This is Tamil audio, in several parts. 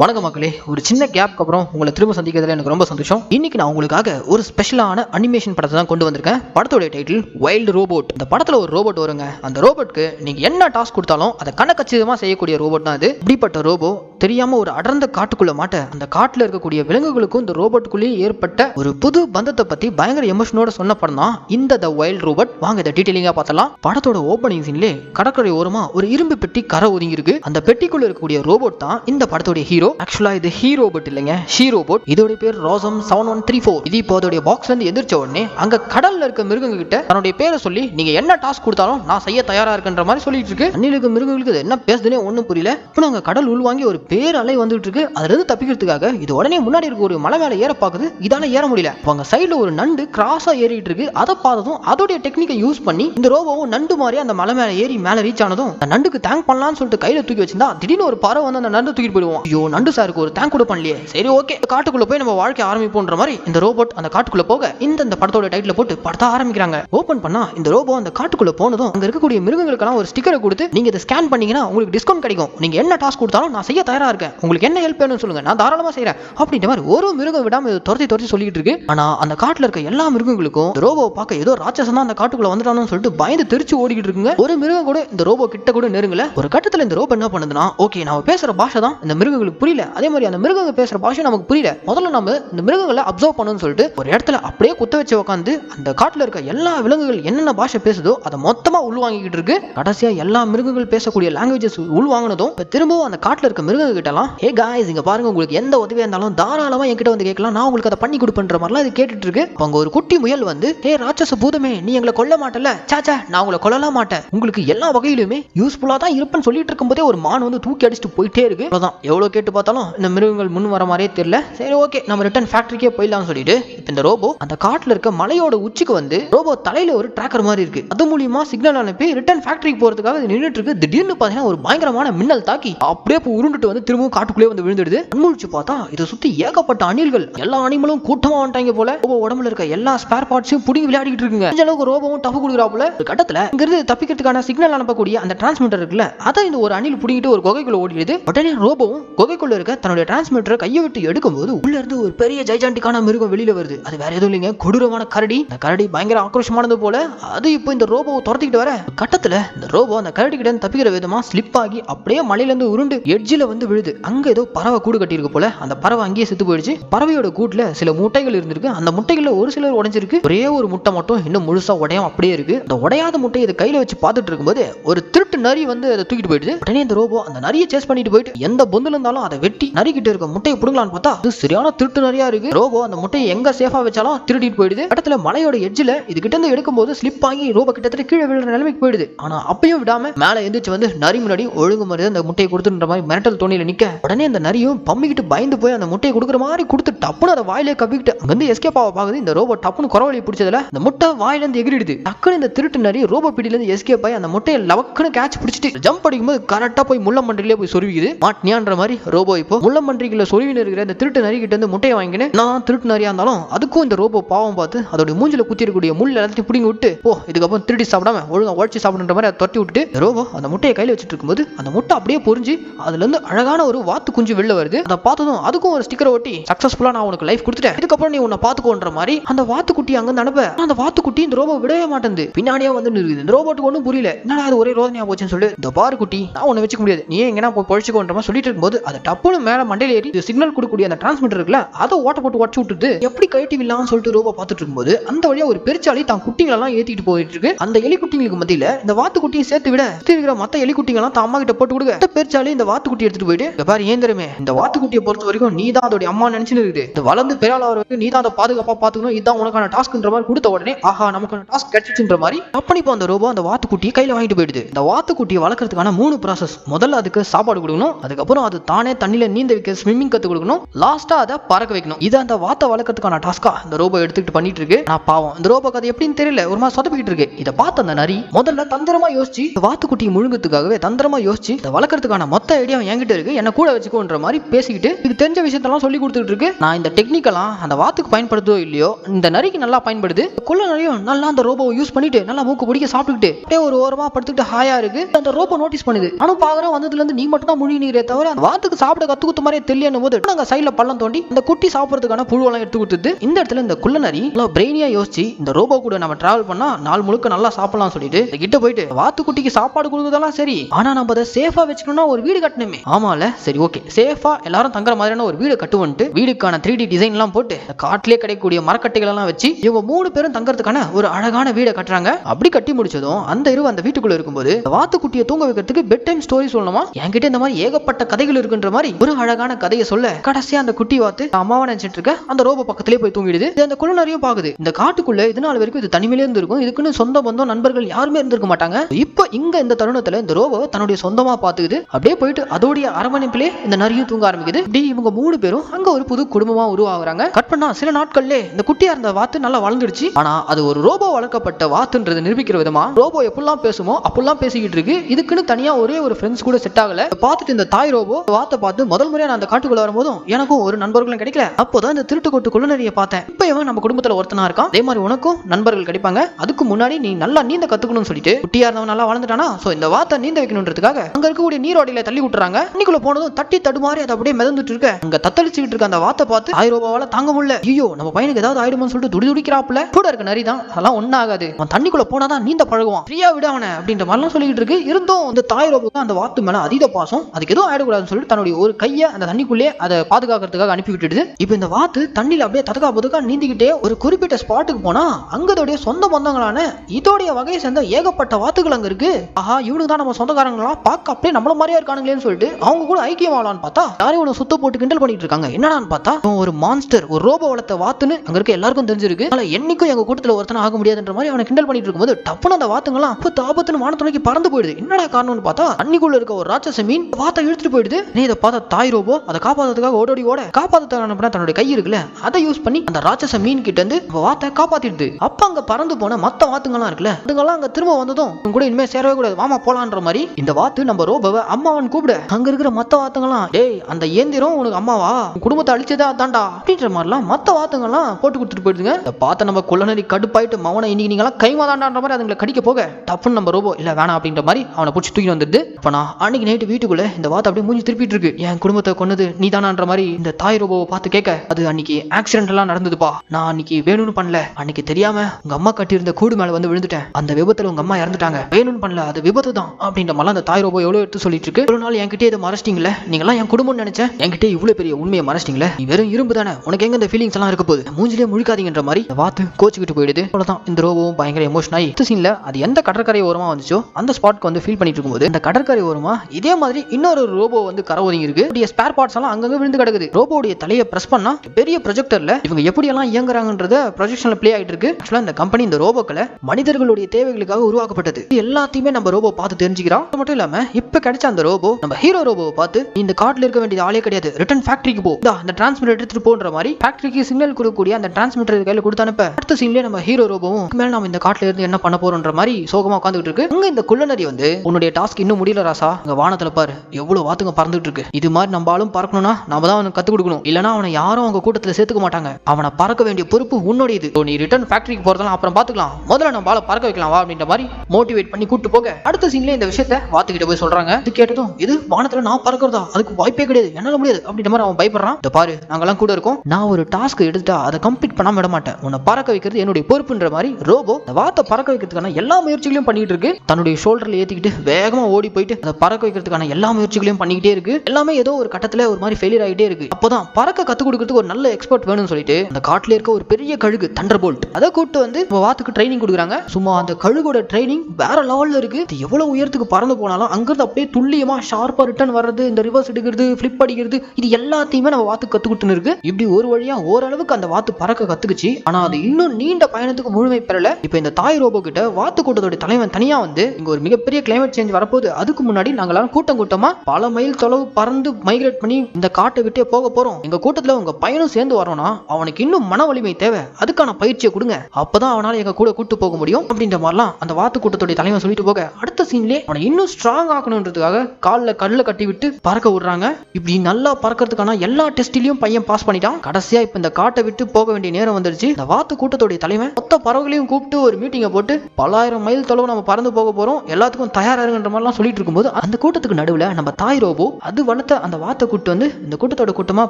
வணக்க மக்களே. ஒரு சின்ன கேப்க்கு அப்புறம் உங்களை திரும்ப சந்திக்கிறதுல எனக்கு ரொம்ப சந்தோஷம். இன்னைக்கு நான் உங்களுக்காக ஒரு ஸ்பெஷலான அனிமேஷன் படத்தை தான் கொண்டு வந்திருக்கேன். படத்தோட டைட்டில் வைல்டு ரோபோட் இந்த படத்துல ஒரு ரோபோட் வருங்க. அந்த ரோபோட்க்கு நீங்க என்ன டாஸ்க் கொடுத்தாலும் அதை கணக்கச்சிதமா செய்யக்கூடிய ரோபோட் தான் இது இப்படிப்பட்ட ரோபோ தெரியாம ஒரு அடர்ந்த காட்டுக்குள்ள மாட்ட அந்த காட்டுல இருக்கக்கூடிய விலங்குகளுக்கும் இந்த ரோபோட்டுக்குள்ளேயே ஏற்பட்ட ஒரு புது பந்தத்தை பத்தி பயங்கர எமோஷனோட சொன்ன படம் தான் இந்த த வைல்ட் ரோபோட் வாங்க இதை டீட்டெயிலிங்கா பார்த்தலாம் படத்தோட ஓப்பனிங் சீன்லே கடற்கரை ஓரமா ஒரு இரும்பு பெட்டி கரை ஒதுங்கி இருக்கு அந்த பெட்டிக்குள்ள இருக்கக்கூடிய ரோபோட் தான் இந்த படத்தோட ஹீரோ ஆக்சுவலா இது ஹீ ரோபோட் இல்லைங்க. ஷீ ரோபோட் இதோட பேர் ரோசம் செவன் ஒன் த்ரீ ஃபோர் இது இப்போ அதோடைய பாக்ஸ்ல இருந்து எதிர்ச்ச உடனே அங்க கடல்ல இருக்க மிருகங்க கிட்ட தன்னுடைய பேரை சொல்லி நீங்க என்ன டாஸ்க் கொடுத்தாலும் நான் செய்ய தயாரா இருக்கின்ற மாதிரி சொல்லிட்டு இருக்கு. அண்ணில இருக்க மிருகங்களுக்கு என்ன பேசுதுன்னே ஒண்ணும் புரியல. இப்போ அங்க கடல் உள்வாங்கி ஒரு பேர் அலை வந்துட்டு இருக்கு. அதுல இருந்து தப்பிக்கிறதுக்காக இது உடனே முன்னாடி இருக்க ஒரு மலை மேல ஏற பாக்குது. இதால ஏற முடியல. அவங்க சைடுல ஒரு நண்டு கிராஸா ஏறிட்டு இருக்கு. அதை பார்த்ததும் அதோடைய டெக்னிக்கை யூஸ் பண்ணி இந்த ரோபோவும் நண்டு மாதிரி அந்த மலை மேல ஏறி மேல ரீச் ஆனதும் அந்த நண்டுக்கு தேங்க் பண்ணலாம்னு சொல்லிட்டு கையில தூக்கி வச்சிருந்தா திடீர்னு ஒரு பறவை வந்து அந்த நண்டு தூக்கிட்டு போயிடுவோம். ஐயோ நண்டு சாருக்கு ஒரு தேங்க் கூட பண்ணலையே. சரி ஓகே காட்டுக்குள்ள போய் நம்ம வாழ்க்கை ஆரம்பிப்போன்ற மாதிரி இந்த ரோபோட் அந்த காட்டுக்குள்ள போக இந்த இந்த படத்தோட டைட்டில் போட்டு படத்த ஆரம்பிக்கிறாங்க. ஓபன் பண்ணா இந்த ரோபோ அந்த காட்டுக்குள்ள போனதும் அங்க இருக்கக்கூடிய மிருகங்களுக்கெல்லாம் ஒரு ஸ்டிக்கரை கொடுத்து நீங்க இதை ஸ்கேன் பண்ணீங்கன்னா உங்களுக்கு டிஸ்கவுண்ட் கிடைக்கும். நீங்க என்ன டாஸ்க் கொடுத்தாலும் நான் செய்ய தயாரா இருக்கேன். உங்களுக்கு என்ன ஹெல்ப் வேணும்னு சொல்லுங்க. நான் தாராளமா செய்யறேன் அப்படின்ற மாதிரி ஒரு மிருகம் விடாம இது துரத்தி துரத்தி சொல்லிட்டு இருக்கு. ஆனா அந்த காட்டுல இருக்க எல்லா மிருகங்களுக்கும் இந்த ரோபோ பார்க்க ஏதோ ராட்சசம் தான் அந்த காட்டுக்குள்ள வந்துட்டானு சொல்லிட்டு பயந்து தெரிச்சு ஓடிக்கிட்டு இருக்குங்க. ஒரு மிருகம் கூட இந்த ரோபோ கிட்ட கூட நெருங்கல. ஒரு கட்டத்துல இந்த ரோபோ என்ன பண்ணுதுன்னா ஓகே நான் பேசுற பாஷை தான் இந்த மிருகங்களுக்கு புரியல. அதே மாதிரி அந்த மிருகங்க பேசுற பாஷை நமக்கு புரியல. முதல்ல நம்ம இந்த மிருகங்களை அப்சர்வ் பண்ணணும்னு சொல்லிட்டு ஒரு இடத்துல அப்படியே குத்த வச்சு உட்காந்து அந்த காட்டுல இருக்க எல்லா விலங்குகள் என்னென்ன பாஷை பேசுதோ அதை மொத்தமா உள்வாங்கிக்கிட்டு இருக்கு. கடைசியா எல்லா மிருகங்கள் பேசக்கூடிய லாங்குவேஜஸ் உள்வாங்கினதும் இப்ப திரும்பவும் அந்த காட்டுல இருக்க மிருகங்க கிட்டலாம் ஏ காய்ஸ் இங்க பாருங்க உங்களுக்கு எந்த உதவியா இருந்தாலும் தாராளமா என்கிட்ட வந்து கேட்கலாம். நான் உங்களுக்கு அதை பண்ணி கொடுப்பேன்ற மாதிரிலாம் இது கேட்டுட்டு இருக்கு. அங்க ஒரு குட்டி முயல் வந்து ஏ ராட்சச பூதமே நீ எங்களை கொல்ல மாட்டல சாச்சா நான் உங்களை கொல்லலாம் மாட்டேன். உங்களுக்கு எல்லா வகையிலுமே யூஸ்ஃபுல்லா தான் இருப்பேன்னு சொல்லிட்டு இருக்கும்போதே ஒரு மான் வந்து தூக்கி அடிச்சுட்டு போயிட்டே இருக்கு. அதான் எவ்வளவு கேட்டு பார்த்தாலும் இந்த மிருகங்கள் முன் வர மாதிரியே தெரியல. சரி ஓகே நம்ம ரிட்டர்ன் ஃபேக்டரிக்கே போயிடலாம்னு சொல்லிட்டு இப்போ இந்த ரோபோ அந்த காட்டில் இருக்க மலையோட உச்சிக்கு வந்து ரோபோ தலையில ஒரு டிராக்கர் மாதிரி இருக்கு. அது மூலியமா சிக்னல் அனுப்பி ரிட்டர்ன் ஃபேக்டரிக்கு போறதுக்காக இது நின்னுட்டு இருக்கு. திடீர்னு பாத்தீங்கன்னா ஒரு பயங்கரமான மின்னல் தாக்கி அப்படியே இப்போ உருண்டுட்டு வந்து திரும்பவும் காட்டுக்குள்ளே வந்து விழுந்துடுது. முழிச்சு பார்த்தா இதை சுத்தி ஏகப்பட்ட அணில்கள் எல்லா அணிமலும் கூட்டமா வந்துட்டாங்க போல. ரோபோ உடம்புல இருக்க எல்லா ஸ்பேர் பார்ட்ஸையும் புடிங்கி விளையாடிட்டு இருக்குங்க. இந்த அளவுக்கு ரோபோவும் டஃப் கொடுக்குறாப்புல ஒரு கட்டத்துல இங்கிருந்து தப்பிக்கிறதுக்கான சிக்னல் அனுப்பக்கூடிய அந்த டிரான்ஸ்மிட்டர் இருக்குல்ல அதை இந்த ஒரு அணில் புடிங்கிட்டு ஒரு குகைக்குள்ள ஓடிடுது. உடனே ரோபோவும் குகைக்குள்ள இருக்க தன்னுடைய டிரான்ஸ்மிட்டரை கையை விட்டு எடுக்கும்போது உள்ள இருந்து ஒரு பெரிய ஜைஜாண்டிக்கான மிருகம் வெளியில வருது. அது வேற எதுவும் இல்லைங்க. கொடூரமான கரடி. அந்த கரடி பயங்கர ஆக்ரோஷமானது போல அது இப்போ இந்த ரோபோவை துரத்திக்கிட்டு வர கட்டத்துல இந்த ரோபோ அந்த கரடி கிட்ட தப்பிக்கிற விதமா ஸ்லிப் ஆகி அப்படியே மலையில இருந்து உருண்டு எட்ஜில வந்து விழுது. அங்க ஏதோ பறவை கூடு கட்டியிருக்கு போல. அந்த பறவை அங்கேயே செத்து போயிடுச்சு. பறவையோட கூட்டுல சில முட்டைகள் இருந்திருக்கு. அந்த முட்டைகள்ல ஒரு சிலர் உடைஞ்சிருக்கு. ஒரே ஒரு முட்டை மட்டும் இன்னும் முழுசா உடையாம அப்படியே இருக்கு. அந்த உடையாத முட்டையை இதை கையில வச்சு பார்த்துட்டு இருக்கும்போது ஒரு திருட்டு நரி வந்து அதை தூக்கிட்டு போயிடுது உடனே இந்த ரோபோ அந்த நரியை சேஸ் பண்ணிட்டு போயிட்டு எந்த பொந்துல இருந்தாலும் அதை வெட்டி நறுக்கிட்டு இருக்க முட்டையை புடுங்கலான்னு பார்த்தா அது சரியான திருட்டு நிறையா இருக்கு. ரோபோ அந்த முட்டையை எங்க சேஃபா வச்சாலும் திருடிட்டு போயிடுது. இடத்துல மலையோட எட்ஜில் இது கிட்ட இருந்து எடுக்கும்போது ஸ்லிப் ஆகி ரோபோ கிட்டத்தட்ட கீழே விழுற நிலைமைக்கு போயிடுது. ஆனா அப்பயும் விடாம மேல எந்திரிச்சு வந்து நரி முன்னாடி ஒழுங்கு மாதிரி அந்த முட்டையை கொடுத்துன்ற மாதிரி மிரட்டல் தோணியில நிக்க உடனே அந்த நரியும் பம்மிக்கிட்டு பயந்து போய் அந்த முட்டையை கொடுக்குற மாதிரி கொடுத்து டப்புன்னு அதை வாயிலே கப்பிக்கிட்டு அங்கிருந்து வந்து எஸ்கேப் ஆக பாக்குது இந்த ரோபோ டப்புன்னு குறவழி பிடிச்சதுல அந்த முட்டை வாயில இருந்து எகிரிடுது. டக்குன்னு இந்த திருட்டு நரி ரோபோ பிடியில இருந்து எஸ்கேப் ஆகி அந்த முட்டையை லவக்குன்னு கேட்ச் பிடிச்சிட்டு ஜம்ப் அடிக்கும்போது கரெக்டா போய் முள்ள மண்டிலே போய் சொருவிக்குது. மாட்டினியான்ற மாதிரி ரோபோ இப்போ முள்ள மன்றிகளை சொருவின்னு இருக்கிற இந்த திருட்டு நரி கிட்ட இருந்து முட்டையை வாங்கினேன் நான் திருட்டு நரியா இருந்தாலும் அதுக்கும் இந்த ரோபோ பாவம் பார்த்து அதோட மூஞ்சில குத்தி இருக்கக்கூடிய முள் எல்லாத்தையும் பிடிங்கி விட்டு போ இதுக்கப்புறம் திருடி சாப்பிடாம ஒழுங்கா உழைச்சி சாப்பிடுன்ற மாதிரி அதை தொட்டி விட்டுட்டு ரோபோ அந்த முட்டையை கையில வச்சுட்டு இருக்கும்போது அந்த முட்டை அப்படியே பொறிஞ்சு அதுல இருந்து அழகான ஒரு வாத்து குஞ்சு வெளில வருது. அதை பார்த்ததும் அதுக்கும் ஒரு ஸ்டிக்கரை ஒட்டி சக்சஸ்ஃபுல்லா நான் உனக்கு லைஃப் கொடுத்துட்டேன். இதுக்கப்புறம் நீ உன்னை பாத்துக்கோன்ற மாதிரி அந்த வாத்துக்குட்டி அங்க இருந்து அனுப்ப. வாத்து அந்த வாத்துக்குட்டி இந்த ரோபோ விடவே மாட்டேங்குது. பின்னாடியே வந்து இருக்குது. இந்த ரோபோட்டுக்கு ஒன்றும் புரியல. என்னடா அது ஒரே ரோதனையா போச்சுன்னு சொல்லி இந்த பாரு குட்டி நான் உன்னை வச்சுக்க முடியாது. நீ எங்கன்னா போய் பொழைச்சிக்கோன்ற மாதிரி சொல்லிட்டு இருக்கும்போது அதை டப்புன்னு மேல மண்டையில ஏறி சிக்னல் கொடுக்கக்கூடிய அந்த டிரான்ஸ்மிட்டர் இருக்குல்ல அதை ஓட்ட போட்டு உடச்சு விட்டுட்டு எப்படி கழட்டி விடலாம்னு சொல்லிட்டு ரோபோ பார்த்துட்டு இருக்கும்போது அந்த வழியா ஒரு பெருச்சாலி தான் குட்டிங்களெல்லாம் ஏத்திட்டு போயிட்டு இருக்கு. அந்த எலி குட்டிங்களுக்கு மத்தியில இந்த வாத்து குட்டியை சேர்த்து விட சுத்தி இருக்கிற மத்த எலி குட்டிங்கெல்லாம் தான் அம்மா கிட்ட போட்டு கொடுக்க இந்த இந்த வாத்து குட்டி எடுத்துட்டு போயிட்டு "இங்க பாரு ஏன் இந்த வாத்து குட்டியை பொறுத்த வரைக்கும் நீ தான் அதோட அம்மா நினைச்சுன்னு இருக்குது. இந்த வளர்ந்து பெரியாள் வரைக்கும் நீ தான் அதை பாதுகாப்பா பாத்துக்கணும் இதுதான் உனக்கான டாஸ்க்ன்ற மாதிரி கொடுத்த உடனே ஆஹா நமக்கான டாஸ்க் கிடைச்சிச்சுன்ற மாதிரி அப்படி இப்போ அந்த ரோபோ அந்த வாத்து குட்டியை கையில வாங்கிட்டு போயிடுது. இந்த வாத்து குட்டியை வளர்க்கறதுக்கான மூணு ப்ராசஸ் முதல்ல அதுக்கு சாப்பாடு கொடுக்கணும் அதுக்கப்புறம் அது தானே தண்ணியில நீந்த வைக்க ஸ்விம்மிங் கத்து கொடுக்கணும். லாஸ்டா அதை பறக்க வைக்கணும். இது அந்த வாத்தை வளர்க்கறதுக்கான டாஸ்கா இந்த ரோபோ எடுத்துக்கிட்டு பண்ணிட்டு இருக்கு நான் பாவம் இந்த ரோபோ கதை எப்படின்னு தெரியல. ஒரு மாதிரி சொதப்பிக்கிட்டு இருக்கு. இதை பார்த்த அந்த நரி முதல்ல தந்திரமா யோசிச்சு இந்த வாத்துக்குட்டியை முழுங்கத்துக்காகவே தந்திரமா யோசிச்சு இதை வளர்க்கறதுக்கான மொத்த ஐடியா என்கிட்ட இருக்கு. என்ன கூட வச்சுக்கோன்ற மாதிரி பேசிக்கிட்டு இது தெரிஞ்ச விஷயத்தெல்லாம் சொல்லி கொடுத்துட்டு இருக்கு. நான் இந்த டெக்னிக்கெல்லாம் அந்த வாத்துக்கு பயன்படுத்தோ இல்லையோ இந்த நரிக்கு நல்லா பயன்படுது. கொள்ள நரியும் நல்லா அந்த ரோபோவை யூஸ் பண்ணிட்டு நல்லா மூக்கு பிடிக்க சாப்பிட்டுக்கிட்டு அப்படியே ஒரு ஓரமா படுத்துக்கிட்டு ஹாயா இருக்கு. அந்த ரோபோ நோட்டீஸ் பண்ணுது. நானும் பாக்குறேன் வந்ததுல இருந்து நீ மட்டும் தான் முழுங்கினீரே தவிர அந்த வாத்துக்கு சாப்பிட கத்து குத்து மாதிரியே தெரியணும் போது நாங்க சைடில் பள்ளம் தோண்டி இந்த குட்டி சாப்பிட்றதுக்கான புழுவெல்லாம் எடுத்து கொடுத்துட்டு இந்த இடத்துல இந்த குள்ளநரி நல்லா பிரெயினியா யோசிச்சு இந்த ரோபோ கூட நம்ம டிராவல் பண்ணா நாள் முழுக்க நல்லா சாப்பிடலாம் சொல்லிட்டு கிட்ட போயிட்டு வாத்துக்குட்டிக்கு சாப்பாடு கொடுக்குறதெல்லாம் சரி ஆனா நம்ம அதை சேஃபா வச்சுக்கணும்னா ஒரு வீடு கட்டணுமே. ஆமால சரி ஓகே சேஃபா எல்லாரும் தங்குற மாதிரியான ஒரு வீடு கட்டுவன்ட்டு வீடுக்கான த்ரீ டி டிசைன் எல்லாம் போட்டு காட்டிலே கிடைக்கக்கூடிய மரக்கட்டைகள் எல்லாம் வச்சு இவங்க மூணு பேரும் தங்கறதுக்கான ஒரு அழகான வீடை கட்டுறாங்க. அப்படி கட்டி முடிச்சதும் அந்த இரவு அந்த வீட்டுக்குள்ள இருக்கும்போது இந்த வாத்துக்குட்டியை தூங்க வைக்கிறதுக்கு பெட் டைம் ஸ்டோரி சொல்லணுமா? என்கிட்ட இந்த மாதிரி ஏகப்பட்ட கதைகள் இருக்குன்ற மாதிரி ஒரு அழகான கதையை சொல்ல கடைசியா அந்த குட்டி வாத்து அம்மாவை நினைச்சிட்டு இருக்க அந்த ரோபோ பக்கத்திலே போய் தூங்கிடுது. இது அந்த குழுநரையும் பாக்குது இந்த காட்டுக்குள்ள இது நாள் வரைக்கும் இது தனிமையிலே இருந்திருக்கும். இதுக்குன்னு சொந்த பந்தம் நண்பர்கள் யாருமே இருந்திருக்க மாட்டாங்க. இப்போ இங்க இந்த தருணத்துல இந்த ரோபோ தன்னுடைய சொந்தமா பாத்துக்குது அப்படியே போயிட்டு அதோடைய அரவணைப்பிலே இந்த நரியும் தூங்க ஆரம்பிக்குது. இப்படி இவங்க மூணு பேரும் அங்க ஒரு புது குடும்பமா உருவாகுறாங்க. கட் பண்ணா சில நாட்கள்லே இந்த குட்டியா இருந்த வாத்து நல்லா வளர்ந்துடுச்சு. ஆனா அது ஒரு ரோபோ வளர்க்கப்பட்ட வாத்துன்றது நிரூபிக்கிற விதமா ரோபோ எப்படிலாம் பேசுமோ அப்பெல்லாம் பேசிக்கிட்டு இருக்கு. இதுக்குன்னு தனியா ஒரே ஒரு ஃப்ரெண்ட்ஸ் கூட செட் ஆகல. பார்த்துட்டு இந்த தாய் ரோபோ வாத்தை பார்த்து முதல் முறையா நான் அந்த காட்டுக்குள்ள வரும்போதும் எனக்கும் ஒரு நண்பர்களும் கிடைக்கல. அப்போதான் இந்த திருட்டு கொட்டு குள்ளநரிய பார்த்தேன். இப்போ இவன் நம்ம குடும்பத்துல ஒருத்தனா இருக்கான். அதே மாதிரி உனக்கும் நண்பர்கள் கிடைப்பாங்க. அதுக்கு முன்னாடி நீ நல்லா நீந்த கத்துக்கணும்னு சொல்லிட்டு குட்டியா இருந்தவன் நல்லா வளர்ந்துட்டானா? சோ இந்த வாத்தை நீந்த வைக்கணுன்றதுக்காக அங்க இருக்கக்கூடிய நீரோடையில தள்ளி விட்டுறாங்க. அன்னைக்குள்ள போனதும் தட்டி தடுமாறி அதை அப்படியே மிதந்துட்டு இருக்க. அங்க தத்தளிச்சுக்கிட்டு இருக்க அந்த வாத்தை பார்த்து ஆயிரம் ரூபாவால தாங்க முடியல. ஐயோ நம்ம பையனுக்கு ஏதாவது ஆயிடுமோன்னு சொல்லிட்டு துடி துடிக்கிறாப்புல கூட இருக்க நரி தான். அதெல்லாம் ஒன்னாகாது ஆகாது. அவன் தண்ணிக்குள்ள போனாதான் நீந்த பழகுவான். ஃப்ரீயா விட அவனை அப்படின்ற மாதிரிலாம் சொல்லிக்கிட்டு இருக்கு. இருந்தும் இந்த தாய் ரோபோக்கு அந்த வாத்து மேல அதீத பாசம். அதுக்கு எதுவும் ஆயிடக்கூடாதுன்னு சொல்லிட்டு தன்னுடைய ஒரு கையை அந்த தண்ணிக்குள்ளே அதை பாதுகாக்கிறதுக்காக அனுப்பி விட்டுடுது இப்போ இந்த வாத்து தண்ணியில் அப்படியே ததக்கா புதுக்கா நீந்திக்கிட்டே ஒரு குறிப்பிட்ட ஸ்பாட்டுக்கு போனா அங்கதோடைய சொந்த பந்தங்களான இதோடைய வகையை சேர்ந்த ஏகப்பட்ட வாத்துகள் அங்க இருக்கு. ஆஹா இவனுக்கு தான் நம்ம சொந்தக்காரங்களா பார்க்க அப்படியே நம்மள மாதிரியா இருக்கானுங்களேன்னு சொல்லிட்டு அவங்க கூட ஐக்கியம் ஆகலான்னு பார்த்தா யாரையும் இவனை சுத்த போட்டு கிண்டல் பண்ணிட்டு இருக்காங்க. என்னடான்னு பார்த்தா ஒரு மான்ஸ்டர் ஒரு ரோபோ வளர்த்த வாத்துன்னு அங்க இருக்க எல்லாருக்கும் தெரிஞ்சிருக்கு. அதனால என்னைக்கும் எங்க கூட்டத்துல ஒருத்தன ஆக முடியாதுன்ற மாதிரி அவனை கிண்டல் பண்ணிட்டு இருக்கும்போது டப்புன்னு அந்த வாத்துங்களாம் ஆபத்து ஆபத்துன்னு வானத்துணைக்கு பறந்து போயிடுது. என்னடா காரணம்னு பார்த்தா அன்னிக்குள்ள இருக்க ஒரு ராட்சச மீன் வாத்தை இழுத்துட்டு போயிடுது. நீ இதை பார்த்தா தாய் ரோபோ அதை காப்பாத்துறதுக்காக ஓடோடி ஓட. காப்பாத்துறதுக்காக அனுப்புனா தன்னுடைய கை இருக்குல்ல அதை யூஸ் பண்ணி அந்த ராட்சச மீன் கிட்ட இருந்து வாத்தை காப்பாத்திடுது. அப்ப அங்க பறந்து போன மத்த வாத்துங்கலாம் இருக்குல்ல அதுங்கெல்லாம் அங்க திரும்ப வந்ததும் உன் கூட இனிமே சேரவே கூடாது வாமா போலான்ற மாதிரி இந்த வாத்து நம்ம ரோபோவை அம்மாவன் கூப்பிட. அங்க இருக்கிற மத்த வாத்துங்கலாம் டேய் அந்த இயந்திரம் உனக்கு அம்மாவா? குடும்பத்தை அழிச்சதா தாண்டா அப்படின்ற மாதிரிலாம் மத்த வாத்துங்கலாம் போட்டு கொடுத்துட்டு போயிடுதுங்க. இதை பார்த்த நம்ம குள்ளநரி கடுப்பாயிட்டு மவனை இன்னைக்கு நீங்களாம் கைமா தாண்டான்ற மாதிரி அதுங்களை கடிக்க போக. டப்புன்னு நம்ம ரோபோ இல்ல வேணாம் அப்படின்ற மாதிரி அவனை பிடிச்சி தூக்கி வந்துடுது. இப்போ நான் அன்னைக்கு நைட்டு வீட்டுக்குள்ள இந்த வாத்து அப்படியே மூஞ்சி திருப்பிட்டு இருக்கு. என் குடும்பத்தை கொன்னது நீ தானான்ற மாதிரி இந்த தாய் ரோபோவை பார்த்து கேட்க அது அன்னைக்கு ஆக்சிடென்ட் எல்லாம் நடந்ததுப்பா. நான் அன்னைக்கு வேணும்னு பண்ணல. அன்னைக்கு தெரியாம உங்க அம்மா கட்டியிருந்த கூடு மேல வந்து விழுந்துட்டேன். அந்த விபத்துல உங்க அம்மா இறந்துட்டாங்க. வேணும்னு பண்ணல அது விபத்து தான் அப்படின்ற மாதிரி அந்த தாய் ரோபோ எவ்வளவு எடுத்து சொல்லிட்டு இருக்கு. ஒரு நாள் என்கிட்ட இதை மறைச்சிட்டீங்களே? நீங்களாம் என் குடும்பம் நினைச்சேன். என்கிட்ட இவ்வளவு பெரிய உண்மையை மறைச்சிட்டீங்களே? நீ வெறும் இரும்பு தானே? உனக்கு எங்க இந்த ஃபீலிங்ஸ் எல்லாம் இருக்க போகுது? மூஞ்சிலே முழிக்காதீங்கன்ற மாதிரி வாத்து கோச்சிக்கிட்டு போயிடுது. அவ்வளவுதான். இந்த ரோபோவும் பயங்கர எமோஷன் ஆகி சீன்ல அது எந்த கடற்கரை ஓரமா வந்துச்சோ அந்த ஸ்பாட்க்கு வந்து ஃபீல் பண்ணிட்டு இருக்கும்போது இந்த கடற்கரை ஓரமா இதே மாதிரி இன்னொரு ரோபோ வந்து கரை ஒதுங்கி இருக்கு ஸ்பேர் பார்ட்ஸ் எல்லாம் அங்கங்க விழுந்து கிடக்குது. ரோபோடைய தலையை பிரஸ் பண்ணா பெரிய ப்ரொஜெக்டர்ல இவங்க எப்படி எல்லாம் இயங்குறாங்கன்றத ப்ரொஜெக்ஷன்ல பிளே ஆயிட்டு இருக்கு. ஆக்சுவலா இந்த கம்பெனி இந்த ரோபோக்களை மனிதர்களுடைய தேவைகளுக்காக உருவாக்கப்பட்டது. இது எல்லாத்தையுமே நம்ம ரோபோ பார்த்து தெரிஞ்சுக்கிறோம் அது மட்டும் இல்லாம இப்ப கிடைச்ச அந்த ரோபோ நம்ம ஹீரோ ரோபோவை பார்த்து இந்த காட்டுல இருக்க வேண்டியது ஆளே கிடையாது. ரிட்டர்ன் ஃபேக்டரிக்கு போ. இந்த டிரான்ஸ்மிட்டர் எடுத்துட்டு போன்ற மாதிரி ஃபேக்டரிக்கு சிக்னல் கொடுக்கக்கூடிய அந்த டிரான்ஸ்மிட்டர் கையில கொடுத்து அனுப்ப. அடுத்த சீன்லயே நம்ம ஹீரோ ரோபோவும் மேல நம்ம இந்த காட்டுல இருந்து என்ன பண்ண போறோம்ன்ற மாதிரி சோகமா உட்காந்துட்டு இருக்கு. அங்க இந்த குள்ளநரி வந்து உன்னுடைய டாஸ்க் இன்னும் முடியல ராசா. இங்க வானத்துல பாரு. எவ்வளவு வாத்துங்க பறந்துட்டு இருக்கு. இது மாதிரி நம்ம ஆளும் பறக்கணும்னா நாம தான் அவனுக்கு கத்து கொடுக்கணும். இல்லனா அவனை யாரும் அவங்க கூட்டத்துல சேர்த்துக்க மாட்டாங்க. அவனை பறக்க வேண்டிய பொறுப்பு உன்னுடையது. இது நீ ரிட்டர்ன் ஃபேக்டரிக்கு போறதெல்லாம் அப்புறம் பாத்துக்கலாம் முதல்ல நம்ம ஆளை பறக்க வைக்கலாம் வா அப்படின்ற மாதிரி மோட்டிவேட் பண்ணி கூட்டு போக. அடுத்த சீன்ல இந்த விஷயத்த வாத்துக்கிட்ட போய் சொல்றாங்க. இது கேட்டதும் இது வானத்துல நான் பறக்கிறதா? அதுக்கு வாய்ப்பே கிடையாது. என்னால முடியாது அப்படின்ற மாதிரி அவன் பயப்படுறான். இந்த பாரு நாங்கெல்லாம் கூட இருக்கோம். நான் ஒரு டாஸ்க் எடுத்துட்டா அதை கம்ப்ளீட் பண்ணாம விட மாட்டேன். உன்னை பறக்க வைக்கிறது என்னுடைய பொறுப்புன்ற மாதிரி ரோபோ இந்த வாத்தை பறக்க வைக்கிறதுக்கான எல்லா முயற்சிகளையும் பண்ணிட்டு இருக்கு. தன்னுடைய ஷோல்டர்ல ஏத்திக்கிட்டு வேகமா ஓடி போயிட்டு அதை பறக்க வைக்கிறதுக்கான எல்லா முயற்சிகளையும் பண்ணிக்கிட்டே இருக்கு. எல்லாமே ஏதோ ஒரு கட்டத்துல ஒரு மாதிரி ஃபெயிலியர் ஆகிட்டே இருக்கு. அப்போதான் பறக்க கத்து கொடுக்கறதுக்கு ஒரு நல்ல எக்ஸ்பர்ட் வேணும்னு சொல்லிட்டு அந்த காட்டுல இருக்க ஒரு பெரிய கழுகு தண்டர் போல்ட் அதை கூப்பிட்டு வந்து இப்போ வாத்துக்கு ட்ரைனிங் கொடுக்குறாங்க. சும்மா அந்த கழுகோட ட்ரைனிங் வேற லெவல்ல இருக்கு. இது எவ்வளவு உயரத்துக்கு பறந்து போனாலும் அங்கிருந்து அப்படியே துல்லியமா ஷார்ப்பா ரிட்டர்ன் வர்றது இந்த ரிவர்ஸ் எடுக்கிறது ஃபிளிப் அடிக்கிறது இது எல்லாத்தையுமே நம்ம வாத்து கத்து இருக்கு. இப்படி ஒரு வழியா ஓரளவுக்கு அந்த வாத்து பறக்க கத்துக்குச்சு. ஆனா அது இன்னும் நீண்ட பயணத்துக்கு முழுமை பெறல. இப்போ இந்த தாய் ரோபோ கிட்ட வாத்து கூட்டத்தோட தலைவன் தனியா வந்து இங்க ஒரு மிகப்பெரிய கிளைமேட் சேஞ்ச் வரப்போகுது. அதுக்கு முன்னாடி நாங்க எல்லாரும் கூட்டம் கூட்டமா பல மைல் தொலைவு பறந்து மைக்ரேட் பண்ணி இந்த காட்டை விட்டே போக போறோம். எங்க கூட்டத்துல உங்க பையனும் சேர்ந்து வரணும்னா அவனுக்கு இன்னும் மன வலிமை தேவை. அதுக்கான பயிற்சியை கொடுங்க. அப்பதான் அவனால எங்க கூட கூட்டு போக முடியும். அப்படின்ற மாதிரிலாம் அந்த வாத்து கூட்டத்துடைய தலைவன் சொல்லிட்டு போக அடுத்த சீன்லயே அவனை இன்னும் ஸ்ட்ராங் ஆக்கணுன்றதுக்காக கால்ல கல்ல கட்டி விட்டு பறக்க விடுறாங்க. இப்படி நல்லா பறக்கிறதுக்கான எல்லா டெஸ்ட்லயும் பையன் பாஸ் பண்ணிட்டான். கடைசியா இப்ப இந்த காட்டை விட்டு போக வேண்டிய நேரம் வந்துருச்சு. இந்த வாத்து கூட்டத்துடைய தலைவன் மொத்த பறவைகளையும் கூப்பிட்டு ஒரு மீட்டிங்கை போட்டு பலாயிரம் மைல் தொலைவு நம்ம பறந்து போக போறோம். எல்லாத்துக்கும் தயாராருங்கன்ற மாதிரிலாம் சொல்லிட்டு இருக்கும்போது அந்த கூட்டத்துக்கு நடுவுல நம்ம தாய் ரோபோ அது பணத்தை அந்த வாத்தை கூட்டு வந்து இந்த கூட்டத்தோட கூட்டமா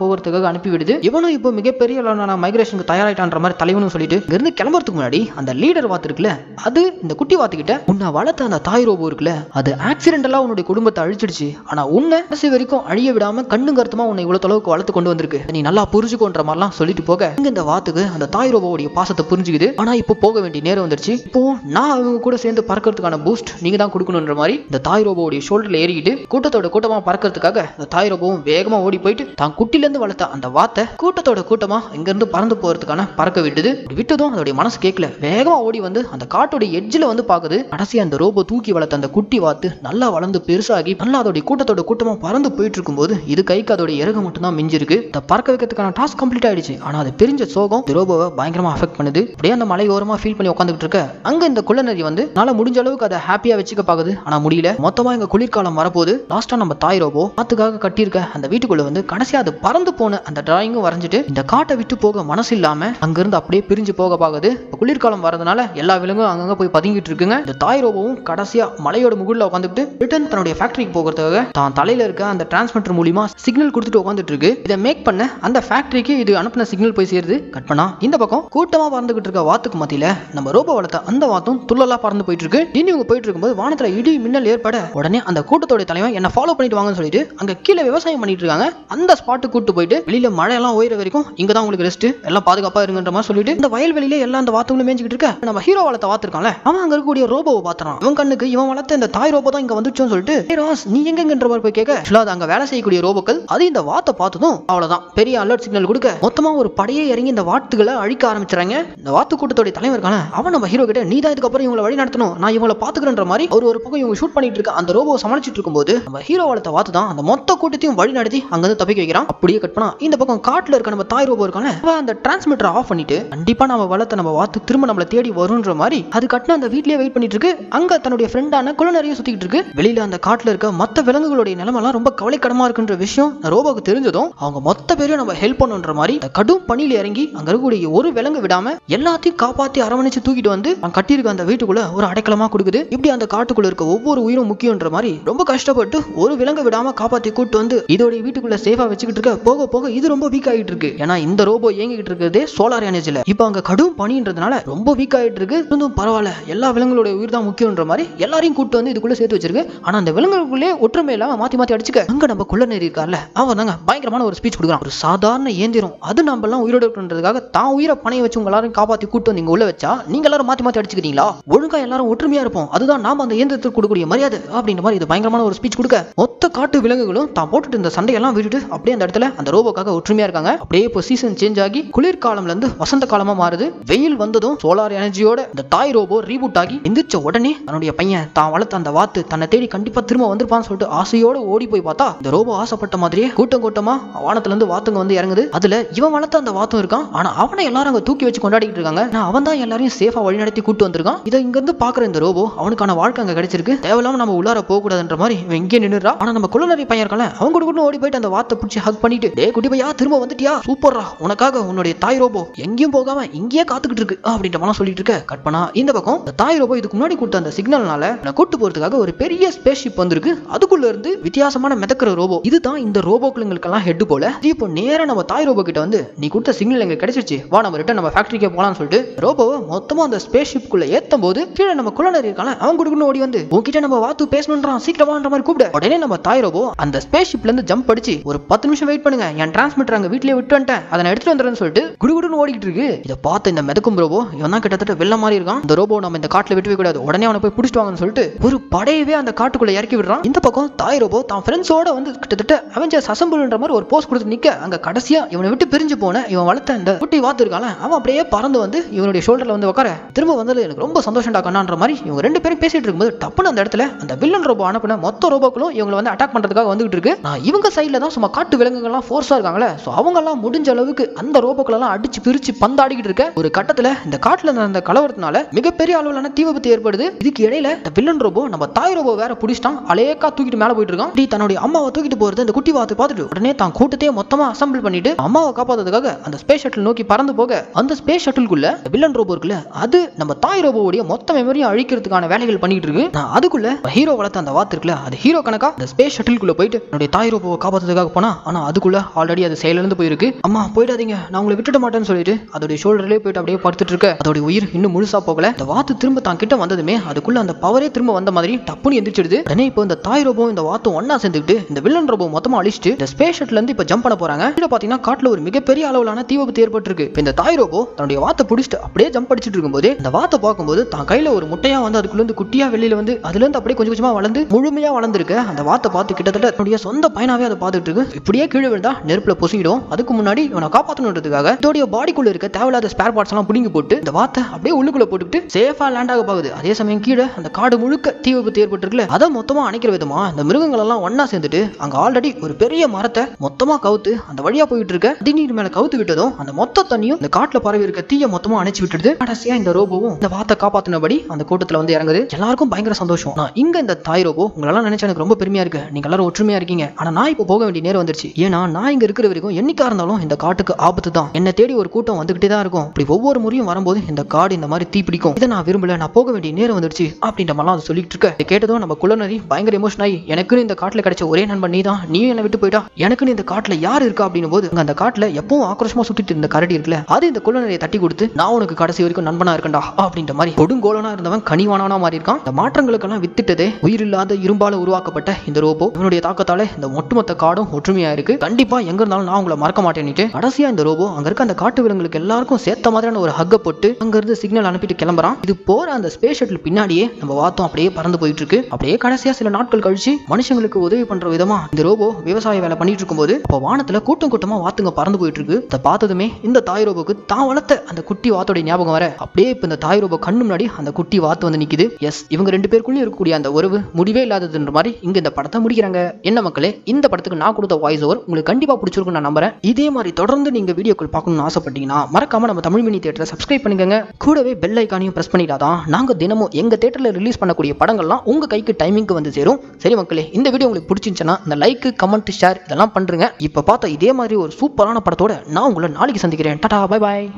போகிறதுக்காக அனுப்பிவிடுது. இவனும் இப்போ மிகப்பெரிய மைக்ரேஷனுக்கு தயாராயிட்டான்ற மாதிரி தலைவனும் சொல்லிட்டு இங்கிருந்து கிளம்புறதுக்கு முன்னாடி அந்த லீடர் வாத்து இருக்குல்ல அது இந்த குட்டி வாத்துக்கிட்ட உன்னை வளர்த்த அந்த தாய் ரோபோ இருக்குல்ல அது ஆக்சிடென்டலா உன்னுடைய குடும்பத்தை அழிச்சிடுச்சு. ஆனா உன்னை கடைசி வரைக்கும் அழிய விடாம கண்ணு கருத்துமா உன்னை இவ்வளவு தொலைவுக்கு வளர்த்து கொண்டு வந்திருக்கு. நீ நல்லா புரிஞ்சுக்கோன்ற மாதிரிலாம் சொல்லிட்டு போக இங்க இந்த வாத்துக்கு அந்த தாய் ரோபோவுடைய பாசத்தை புரிஞ்சுக்குது. ஆனா இப்போ போக வேண்டிய நேரம் வந்துருச்சு. இப்போ நான் அவங்க கூட சேர்ந்து பறக்கிறதுக்கான பூஸ்ட் நீங்க தான் கொடுக்கணுன்ற மாதிரி இந்த தாய் ரோபோவுடைய ஷோல்டர்ல ஏறிக்கிட்டு கூட்டத்தோட கூட்டமா பறக்கிறதுக்காக அந்த தாய் ரோபோவும் வேகமா ஓடி போயிட்டு தான் குட்டில இருந்து வளர்த்த அந்த வாத்தை கூட்டத்தோட கூட்டமா இங்க இருந்து பறந்து போறதுக்கான பறக்க விட்டுது. விட்டதும் அதோடைய மனசு கேட்கல வேகமா ஓடி வந்து அந்த காட்டோட எட்ஜில் வந்து பாக்குது. கடைசியா அந்த ரோபோ தூக்கி வளர்த்த அந்த குட்டி வாத்து நல்லா வளர்ந்து பெருசாகி நல்லா அதோடைய கூட்டத்தோட கூட்டமா பறந்து போயிட்டு இருக்கும்போது இது கைக்கு அதோட இறகு மட்டும் தான் மிஞ்சிருக்கு. இந்த பறக்க வைக்கிறதுக்கான டாஸ்க் கம்ப்ளீட் ஆயிடுச்சு. ஆனா அது பிரிஞ்ச சோகம் ரோபோவை பயங்கரமா அஃபெக்ட் பண்ணுது. அப்படியே அந்த மலையோரமா ஃபீல் பண்ணி உட்காந்துட்டு இருக்க அங்க இந்த குள்ளநரி வந்து நாள முடிஞ்ச அளவுக்கு அதை ஹாப்பியா வச்சுக்க பாக்குது. ஆனா முடியல. மொத்தமா இங்க குளிர்காலம் வரப்போகுது. லாஸ்டா நம்ம தாய் ரோபோ காத்துக்காக கட்டியிருக்க? அந்த வீட்டுக்குள்ள வந்து கடைசியா அது பறந்து போன அந்த டிராயிங்கும் வரைஞ்சிட்டு இந்த காட்டை விட்டு போக மனசு இல்லாம அங்கிருந்து அப்படியே பிரிஞ்சு போக பாக்குது இப்ப குளிர்காலம் வரதுனால எல்லா விலங்கும் அங்கங்க போய் பதுங்கிட்டு இருக்குங்க. இந்த தாய் ரோபோவும் கடைசியா மலையோட முகுல்ல உட்காந்துட்டு ரிட்டன் தன்னுடைய ஃபேக்டரிக்கு போகிறதுக்காக தான் தலையில இருக்க அந்த டிரான்ஸ்மிட்டர் மூலியமா சிக்னல் கொடுத்துட்டு உட்காந்துட்டு இருக்கு. இதை மேக் பண்ண அந்த ஃபேக்டரிக்கு இது அனுப்பின சிக்னல் போய் சேருது. கட் பண்ணா இந்த பக்கம் கூட்டமா பறந்துகிட்டு இருக்க வாத்துக்கு மத்தியில நம்ம ரோபோ வளர்த்த அந்த வாத்தும் துள்ளலா பறந்து போயிட்டு இருக்கு. இனி இவங்க போயிட்டு இருக்கும்போது வானத்துல இடி மின்னல் ஏற்பட உடனே அந்த கூட்டத்தோட தலைவன் என்ன ஃபாலோ பண்ணிட்டு வாங்கன்னு சொல்லிட்டு அங்க கீழே விவசாயம் பண்ணிட்டு இருக்காங்க. அந்த ஸ்பாட்டு கூட்டு போயிட்டு வெளியில மழையெல்லாம் ஓயிற வரைக்கும் இங்க தான் உங்களுக்கு ரெஸ்ட் எல்லாம் பாதுகாப்பா இருங்கன்ற மாதிரி சொல்லிட்டு இந்த வயல்வெளியில எல்லாம் அந்த வாத்துங்களும் மேஞ்சிக்கிட்டு இருக்க. நம்ம ஹீரோ வளர்த்த வாத்திருக்காங்க அவன் அங்க இருக்கக்கூடிய ரோபோவை பாத்துறான் இவன் கண்ணுக்கு இவன் வளர்த்த இந்த தாய் ரோபோ தான் இங்க வந்துச்சோன்னு சொல்லிட்டு ராஸ் நீ எங்கன்ற மாதிரி போய் கேட்க? ஆக்சுவலா அங்க வேலை செய்யக்கூடிய ரோபோக்கள் அது இந்த வாத்தை பார்த்ததும் அவ்வளவுதான். பெரிய அலர்ட் சிக்னல் கொடுக்க மொத்தமா ஒரு படையே இறங்கி இந்த வாத்துகளை அழிக்க ஆரம்பிச்சாங்க இந்த வாத்து கூட்டத்தோட தலைவர் இருக்கான அவன் நம்ம ஹீரோ கிட்ட நீ தான் இதுக்கப்புறம் இவங்களை வழி நடத்தணும். நான் இவங்களை பாத்துக்கிறேன்ற மாதிரி ஒரு ஒரு பக்கம் இவங்க ஷூட் பண்ணிட்டு இருக்க. அந்த ரோபோ சமாளிச்சிட்டு இருக்கும்போது நம்ம ஹீரோ வளர்த்த வாத்து தான் அந்த மொத்த மொத்த கூட்டத்தையும் வழி நடத்தி அங்கிருந்து தப்பிக்க வைக்கிறான். அப்படியே கட் பண்ணா இந்த பக்கம் காட்டுல இருக்க நம்ம தாய் ரோபோ இருக்கான அவன் அந்த டிரான்ஸ்மிட்டர் ஆஃப் பண்ணிட்டு கண்டிப்பா நம்ம வளத்தை நம்ம வாத்து திரும்ப நம்மள தேடி வரும்ன்ற மாதிரி அது கட்டின அந்த வீட்லயே வெயிட் பண்ணிட்டு இருக்கு. அங்க தன்னுடைய ஃப்ரெண்டான குளநரியும் சுத்திட்டு இருக்கு. வெளியில அந்த காட்டுல இருக்க மத்த விலங்குகளுடைய நிலைமெல்லாம் ரொம்ப கவலைக்கடமா இருக்குன்ற விஷயம் ரோபோக்கு தெரிஞ்சதும் அவங்க மொத்த பேரையும் நம்ம ஹெல்ப் பண்ணுன்ற மாதிரி கடும் பணியில இறங்கி அங்க இருக்கக்கூடிய ஒரு விலங்கு விடாம எல்லாத்தையும் காப்பாத்தி அரவணைச்சு தூக்கிட்டு வந்து அவன் கட்டியிருக்க அந்த வீட்டுக்குள்ள ஒரு அடைக்கலமா கொடுக்குது. இப்படி அந்த காட்டுக்குள்ள இருக்க ஒவ்வொரு உயிரும் முக்கியன்ற மாதிரி ரொம்ப கஷ்டப்பட்டு ஒரு விலங்கு விடாம காப்பாத்தி கூட்டு வந்து இதோடைய வீட்டுக்குள்ள சேஃபா வச்சுக்கிட்டு இருக்க போக போக இது ரொம்ப வீக் ஆகிட்டு இருக்கு. ஏன்னா இந்த ரோபோ இயங்கிட்டு இருக்கிறதே சோலார் எனர்ஜில இப்போ அங்க கடும் பனின்றதுனால ரொம்ப வீக் ஆகிட்டு இருக்கு. இருந்தும் பரவாயில்ல. எல்லா விலங்குகளுடைய உயிர் தான் முக்கியன்ற மாதிரி எல்லாரையும் கூட்டு வந்து இதுக்குள்ள சேர்த்து வச்சிருக்கு. ஆனா அந்த விலங்குகளுக்குள்ளே ஒற்றுமை இல்லாம மாத்தி மாத்தி அடிச்சுக்க. அங்க நம்ம குள்ளநெறி இருக்கார்ல அவன் தாங்க பயங்கரமான ஒரு ஸ்பீச் கொடுக்குறான். ஒரு சாதாரண இயந்திரம். அது நம்ம எல்லாம் உயிரோட இருக்கிறதுக்காக தான் உயிரை பணைய வச்சு உங்க எல்லாரும் காப்பாத்தி கூட்டு வந்து இங்க உள்ள வச்சா நீங்க எல்லாரும் மாத்தி மாத்தி அடிச்சுக்கிறீங்களா? ஒழுங்கா எல்லாரும் ஒற்றுமையா இருப்போம். அதுதான் நாம அந்த இயந்திரத்துக்கு கொடுக்கக்கூடிய மரியாதை அப்படின்ற மாதிரி இது பயங்கரமான ஒரு ஸ்பீச் கொடுக்க. மொத்த காட்டு விலங்குகள் வீரர்களும் தான் போட்டுட்டு இந்த சண்டையெல்லாம் விட்டுட்டு அப்படியே அந்த இடத்துல அந்த ரோபோக்காக ஒற்றுமையா இருக்காங்க. அப்படியே இப்போ சீசன் சேஞ்ச் ஆகி குளிர்காலம்ல இருந்து வசந்த காலமா மாறுது. வெயில் வந்ததும் சோலார் எனர்ஜியோட இந்த தாய் ரோபோ ரீபூட் ஆகி எந்திரிச்ச உடனே தன்னுடைய பையன் தான் வளர்த்த அந்த வாத்து தன்னை தேடி கண்டிப்பா திரும்ப வந்திருப்பான்னு சொல்லிட்டு ஆசையோட ஓடி போய் பார்த்தா இந்த ரோபோ ஆசைப்பட்ட மாதிரியே கூட்டம் கூட்டமா வானத்துல இருந்து வாத்துங்க வந்து இறங்குது. அதுல இவன் வளர்த்த அந்த வாத்தும் இருக்கான். ஆனா அவனை எல்லாரும் அங்க தூக்கி வச்சு கொண்டாடிட்டு இருக்காங்க. நான் அவன் தான் எல்லாரையும் சேஃபா வழிநடத்தி கூட்டு வந்திருக்கான். இதை இங்க இருந்து பாக்குற இந்த ரோபோ அவனுக்கான வாழ்க்கை அங்க கிடைச்சிருக்கு. தேவையில்லாம நம்ம உள்ளார போக கூடாதுன்ற மாதிரி இவன் இங்கே நின்னுறா ஆனா நம்ம குழந்தை பையன் இருக்கான அவன் கூட கூட ஓடி போயிட்டு அந்த வாத்தை பிடிச்சி ஹக் பண்ணிட்டு டே குட்டி பையா திரும்ப வந்துட்டியா? சூப்பர்ரா உனக்காக உன்னுடைய தாய் ரோபோ எங்கேயும் போகாம இங்கேயே காத்துக்கிட்டு இருக்கு அப்படின்ற மாதிரி சொல்லிட்டு இருக்க கட் பண்ணா இந்த பக்கம் இந்த தாய் ரோபோ இதுக்கு முன்னாடி கொடுத்த அந்த சிக்னல்னால நான் கூட்டு போறதுக்காக ஒரு பெரிய ஸ்பேஸ் ஷிப் வந்திருக்கு. அதுக்குள்ள இருந்து வித்தியாசமான மிதக்கிற ரோபோ. இதுதான் இந்த ரோபோக்களுங்களுக்கெல்லாம் ஹெட் போல. இப்போ நேரம் நம்ம தாய் ரோபோ கிட்ட வந்து நீ கொடுத்த சிக்னல் எங்க கிடைச்சிருச்சு. வா நம்ம ரிட்டன் நம்ம ஃபேக்டரிக்கே போலாம்னு சொல்லிட்டு ரோபோவை மொத்தமா அந்த ஸ்பேஸ் ஷிப்குள்ள ஏத்தும் போது கீழே நம்ம குழந்தை இருக்கலாம் அவன் கொடுக்கணும் ஓடி வந்து உன்கிட்ட நம்ம வாத்து பேசணுன்றான் சீக்கிரமான்ற மாதிரி கூப்பிட. உடனே நம்ம தாய் ரோபோ அந்த ஸ்பேஸ் ஷிப்ல இருந்து ஜம்ப் அடிச்சு ஒரு பத்து நிமிஷம் வெயிட் பண்ணுங்க. என் டிரான்ஸ்மிட்டர் அங்கே வீட்டிலே விட்டு வந்துட்டேன். அதை நான் எடுத்துட்டு வந்துடுறேன்னு சொல்லிட்டு குடுகுடுன்னு ஓடிக்கிட்டு இருக்கு. இதை பார்த்து இந்த மிதக்கும் ரோபோ இவன் தான் கிட்டத்தட்ட வெள்ள மாதிரி இருக்கான். இந்த ரோபோ நம்ம இந்த காட்டில் விட்டுவே கூடாது. உடனே அவனை போய் பிடிச்சிட்டு வாங்கன்னு சொல்லிட்டு ஒரு படையவே அந்த காட்டுக்குள்ள இறக்கி விடுறான். இந்த பக்கம் தாய் ரோபோ தான் ஃப்ரெண்ட்ஸோட வந்து கிட்டத்தட்ட அவெஞ்சர்ஸ் அசம்பிள்ன்ற மாதிரி ஒரு போஸ்ட் கொடுத்து நிக்க. அங்க கடைசியா இவனை விட்டு பிரிஞ்சு போன இவன் வளர்த்த இந்த குட்டி வாத்து இருக்கான அவன் அப்படியே பறந்து வந்து இவனுடைய ஷோல்டர்ல வந்து உட்கார. திரும்ப வந்தது எனக்கு ரொம்ப சந்தோஷம்டா கண்ணான்ற மாதிரி இவங்க ரெண்டு பேரும் பேசிட்டு இருக்கும்போது டப்புன்னு அந்த இடத்துல அந்த வில்லன் ரோபோ அனுப்பின மொத்த ரோபோக்களும் இவங்களை வந்து அட்டாக் பண்றதுக்காக நடந்துகிட்டு இருக்கு நான் இவங்க சைடுல தான் சும்மா காட்டு விலங்குகள்லாம் ஃபோர்ஸா இருக்காங்களே. ஸோ அவங்க எல்லாம் முடிஞ்ச அளவுக்கு அந்த ரோபோக்கள் எல்லாம் அடிச்சு பிரிச்சு பந்தாடிக்கிட்டு இருக்க ஒரு கட்டத்துல இந்த காட்டுல நடந்த கலவரத்தினால மிகப்பெரிய அளவிலான தீ விபத்து ஏற்படுது. இதுக்கு இடையில இந்த வில்லன் ரோபோ நம்ம தாய் ரோபோ வேற பிடிச்சிட்டான். அலையக்கா தூக்கிட்டு மேல போயிட்டு இருக்கான். இப்படி தன்னுடைய அம்மாவை தூக்கிட்டு போறது இந்த குட்டி வாத்து பார்த்துட்டு உடனே தான் கூட்டத்தையே மொத்தமா அசம்பிள் பண்ணிட்டு அம்மாவை காப்பாத்துறதுக்காக அந்த ஸ்பேஸ் ஷட்டில் நோக்கி பறந்து போக அந்த ஸ்பேஸ் ஷட்டிலுக்குள்ள வில்லன் ரோபோ இருக்குல்ல அது நம்ம தாய் ரோபோவுடைய மொத்த மெமரியும் அழிக்கிறதுக்கான வேலைகள் பண்ணிட்டு இருக்கு. நான் அதுக்குள்ள ஹீரோ வளர்த்த அந்த வாத்து இருக்குல்ல அது ஹீரோ கணக்கா? அந்த ஸ்பேஸ் ஷட்டிலுக்குள்ள போய் போயிட்டு என்னுடைய தாய் ரூபாவை காப்பாத்துறதுக்காக போனா ஆனா அதுக்குள்ள ஆல்ரெடி அது செயலிருந்து போயிருக்கு. அம்மா போயிடாதீங்க நான் உங்களை விட்டுட மாட்டேன்னு சொல்லிட்டு அதோடைய ஷோல்டர்லேயே போயிட்டு அப்படியே படுத்துட்டு இருக்க. அதோட உயிர் இன்னும் முழுசா போகல. அந்த வாத்து திரும்ப தான் கிட்ட வந்ததுமே அதுக்குள்ள அந்த பவரே திரும்ப வந்த மாதிரி டப்புன்னு எந்திரிச்சிடுது. உடனே இப்போ இந்த தாய் ரோபோ இந்த வாத்தும் ஒன்னா சேர்ந்துக்கிட்டு இந்த வில்லன் ரோபோ மொத்தமா அழிச்சிட்டு இந்த ஸ்பேஸ் ஷட்ல இருந்து இப்போ ஜம்ப் பண்ண போறாங்க. கீழே பாத்தீங்கன்னா காட்டுல ஒரு மிகப்பெரிய அளவிலான தீ விபத்து ஏற்பட்டிருக்கு. இப்போ இந்த தாய் ரோபோ தன்னுடைய வாத்தை பிடிச்சிட்டு அப்படியே ஜம்ப் அடிச்சிட்டு இருக்கும்போது இந்த வாத்தை பார்க்கும்போது தான் கையில ஒரு முட்டையா வந்து அதுக்குள்ள இருந்து குட்டியா வெளியில வந்து அதுல இருந்து அப்படியே கொஞ்சம் கொஞ்சமா வளர்ந்து முழுமையா வளர்ந்துருக்கு. அந்த வாத்தை பார்த்து கிட்டத்தட்ட தன்னுடைய சொந்த பையனாவே அதை பார்த்துட்டு இருக்கு. இப்படியே கீழே விழுந்தா நெருப்புல பொசிக்கிடும் அதுக்கு முன்னாடி இவனை காப்பாற்றணுன்றதுக்காக இதோடைய பாடிக்குள்ள இருக்க தேவையில்லாத ஸ்பேர் பார்ட்ஸ் எல்லாம் பிடுங்கி போட்டு இந்த வாத்தை அப்படியே உள்ளுக்குள்ள போட்டுட்டு சேஃபா லேண்ட் ஆக போகுது. அதே சமயம் கீழே அந்த காடு முழுக்க தீ விபத்து ஏற்பட்டிருக்குல்ல அதை மொத்தமா அணைக்கிற விதமா அந்த மிருகங்கள் எல்லாம் ஒன்னா சேர்ந்துட்டு அங்க ஆல்ரெடி ஒரு பெரிய மரத்தை மொத்தமா கவுத்து அந்த வழியா போயிட்டு இருக்க திடீர் மேல கவுத்து விட்டதும் அந்த மொத்த தண்ணியும் இந்த காட்டுல பரவி இருக்க தீய மொத்தமா அணைச்சு விட்டுடுது. கடைசியா இந்த ரோபோவும் இந்த வாத்தை காப்பாத்தினபடி அந்த கூட்டத்துல வந்து இறங்குது. எல்லாருக்கும் பயங்கர சந்தோஷம். நான் இங்க இந்த தாய் ரோபோ உங்களெல்லாம் நினைச்சா எனக்கு ரொம்ப பெருமையா இருக்கு. நீங்க எல்லாரும் ஒற்றுமையா இருக்கீங்க. ஆனால் நான் இப்போ போக வேண்டிய நேரம் வந்துருச்சு. ஏன்னா நான் இங்கே இருக்கிற வரைக்கும் என்னைக்கா இருந்தாலும் இந்த காட்டுக்கு ஆபத்து தான். என்னை தேடி ஒரு கூட்டம் வந்துகிட்டே தான் இருக்கும். இப்படி ஒவ்வொரு முறையும் வரும்போது இந்த காடு இந்த மாதிரி தீப்பிடிக்கும் இதை நான் விரும்பல. நான் போக வேண்டிய நேரம் வந்துருச்சு அப்படின்ற மாதிரிலாம் அதை சொல்லிட்டு இருக்க. இதை கேட்டதும் நம்ம குள்ளநரி பயங்கர எமோஷன் ஆகி எனக்குன்னு இந்த காட்டில் கிடைச்ச ஒரே நண்பன் நீ தான் நீயும் என்னை விட்டு போயிட்டா? எனக்குன்னு இந்த காட்டில் யார் இருக்கா அப்படின்னும் போது அந்த காட்டில் எப்பவும் ஆக்ரோஷமாக சுற்றிட்டு இருந்த கரடி இருக்குல்ல அது இந்த குள்ளநரியை தட்டி கொடுத்து நான் உனக்கு கடைசி வரைக்கும் நண்பனா இருக்கண்டா அப்படின்ற மாதிரி கொடுங்கோலனா இருந்தவன் கனிவானவனா மாறி இருக்கான் இந்த மாற்றங்களுக்கெல்லாம் வித்துட்டதே உயிரில்லாத இரும்பால உருவாக்கப்பட்ட இந்த ரோபோ. இவனுடைய தாக்கத்தால இந்த ஒட்டுமொத்த காடும் ஒற்றுமையா இருக்கு. கண்டிப்பா எங்க இருந்தாலும் நான் உங்களை மறக்க மாட்டேன்னுட்டு கடைசியா இந்த ரோபோ அங்க இருக்க அந்த காட்டு விலங்குகளுக்கு எல்லாருக்கும் சேர்த்த மாதிரியான ஒரு ஹக்க போட்டு அங்க இருந்து சிக்னல் அனுப்பிட்டு கிளம்புறான். இது போற அந்த ஸ்பேஸ் ஷட்டில் பின்னாடியே நம்ம வாத்தம் அப்படியே பறந்து போயிட்டு இருக்கு அப்படியே கடைசியா சில நாட்கள் கழிச்சு மனுஷங்களுக்கு உதவி பண்ற விதமா இந்த ரோபோ விவசாய வேலை பண்ணிட்டு இருக்கும்போது அப்ப வானத்துல கூட்டம் கூட்டமா வாத்துங்க பறந்து போயிட்டு இருக்கு இதை பார்த்ததுமே இந்த தாய் ரோபோக்கு தான் வளர்த்த அந்த குட்டி வாத்தோட ஞாபகம் வர அப்படியே இப்ப இந்த தாய் ரோபோ கண்ணு முன்னாடி அந்த குட்டி வாத்து வந்து நிக்குது. எஸ் இவங்க ரெண்டு பேருக்குள்ளயும் இருக்கக்கூடிய அந்த உறவு முடிவே இல்லாததுன்ற மாதிரி இங்க இந்த படத்தை முடிக்கிறாங்க. என்ன மக்களே இந்த படத்துக்கு நான் கொடுத்த வாய்ஸ் ஓவர் உங்களுக்கு கண்டிப்பாக பிடிச்சிருக்கும் நான் நம்புறேன். இதே மாதிரி தொடர்ந்து நீங்கள் வீடியோக்கள் பார்க்கணும்னு ஆசைப்பட்டீங்கன்னா மறக்காம நம்ம தமிழ் மினி தேட்டரை சப்ஸ்கிரைப் பண்ணிக்கங்க. கூடவே பெல் ஐக்கானையும் பிரஸ் பண்ணிட்டாதான் நாங்கள் தினமும் எங்கள் தேட்டரில் ரிலீஸ் பண்ணக்கூடிய படங்கள்லாம் உங்கள் கைக்கு டைமிங்க்கு வந்து சேரும். சரி மக்களே இந்த வீடியோ உங்களுக்கு பிடிச்சிருந்துச்சுன்னா இந்த லைக் கமெண்ட் ஷேர் இதெல்லாம் பண்ணுறேங்க இப்போ பார்த்தா இதே மாதிரி ஒரு சூப்பரான படத்தோட நான் உங்களை நாளைக்கு சந்திக்கிறேன். Tata bye bye